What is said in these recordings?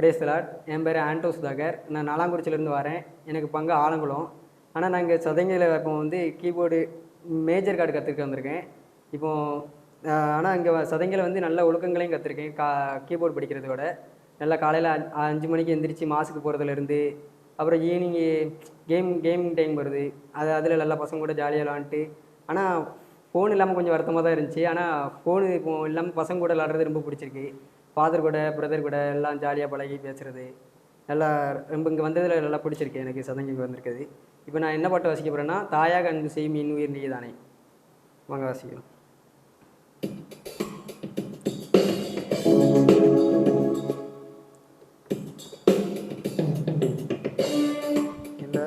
பிரேசலாட் என் பேர் ஆண்டோ சுதாகர். நான் நாலாங்குறிச்சிலேருந்து வரேன். எனக்கு பங்கு ஆலங்குளம். ஆனால் நான் இங்கே சதங்கையில் இப்போ வந்து கீபோர்டு மேஜர் கார்டு கற்றுக்க வந்திருக்கேன். இப்போ ஆனால் இங்கே சதங்கையில் வந்து நல்ல ஒழுக்கங்களையும் கற்றுருக்கேன் கா கீபோர்டு படிக்கிறதோட நல்லா காலையில் அஞ்சு மணிக்கு எந்திரிச்சு மாசுக்கு போகிறதுலேருந்து அப்புறம் ஈவினிங்கு கேம் கேமிங் டைம் வருது. அது அதில் நல்லா பசங்க கூட ஜாலியாக விளாண்டுட்டு ஆனால் ஃபோன் இல்லாமல் கொஞ்சம் வருத்தமாக தான் இருந்துச்சு. ஆனால் ஃபோனு இப்போ இல்லாமல் பசங்க கூட விளாட்றது ரொம்ப பிடிச்சிருக்கு. ஃபாதர் கூட பிரதர் கூட எல்லாம் ஜாலியாக பழகி பேசுகிறது நல்லா ரொம்ப இங்கே வந்ததில் நல்லா பிடிச்சிருக்கு எனக்கு சதங்கிக்கு வந்திருக்குது. இப்போ நான் என்ன பாட்டு வாசிக்க போகிறேன்னா தாயாக அன்பு செய் மீன் உயிர் நீ தானே வாங்க வாசிக்கலாம். இல்லை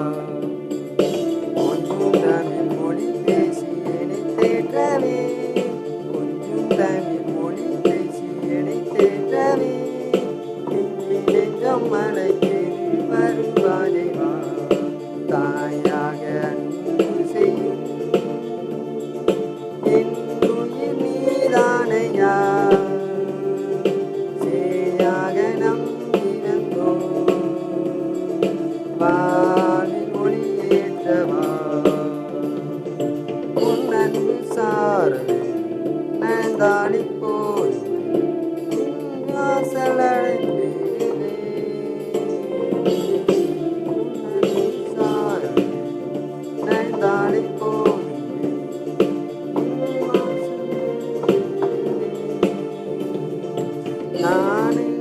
தாடி போய் வாசலடைந்து தாடி போய் Nani.